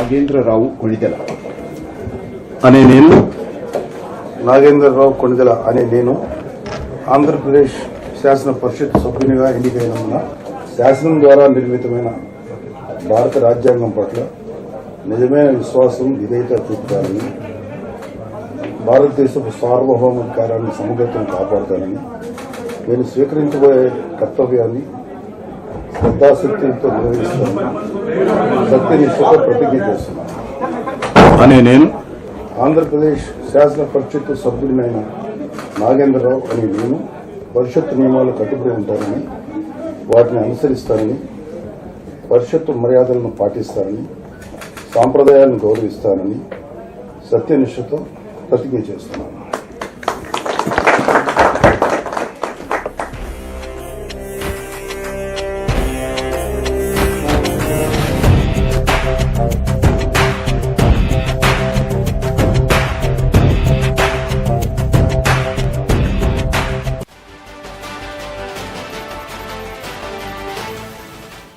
నాగేంద్రరావు కొణిదెల. అనే నేను? నాగేంద్రరావు కొణిదెల అనే నేను ఆంధ్రప్రదేశ్ శాసన పరిషత్ సభ్యునిగా ఎన్నికైనందున శాసనం ద్వారా నిర్మితమైన భారత రాజ్యాంగం పట్ల నిజమైన విశ్వాసం విధేయత చూపుతానని భారతదేశపు సార్వభౌమాధికారాన్ని సమగ్రతను కాపాడుతానని నేను స్వీకరించబోయే కర్తవ్యాన్ని శ్రద్ధాశక్తితో నిర్వహిస్తానని సత్యనిష్టతో ప్రతిజ్ఞ చేస్తున్నాను. అనే నేను ఆంధ్రప్రదేశ్ శాసన పరిషత్ సభ్యుడినైన నాగేంద్రరావు అని నేను పరిషత్ నియమాలు కట్టుబడి ఉంటానని వాటిని అనుసరిస్తానని పరిషత్తు మర్యాదలను పాటిస్తానని సాంప్రదాయాలను గౌరవిస్తానని సత్యనిష్టతో ప్రతిజ్ఞ చేస్తున్నాను.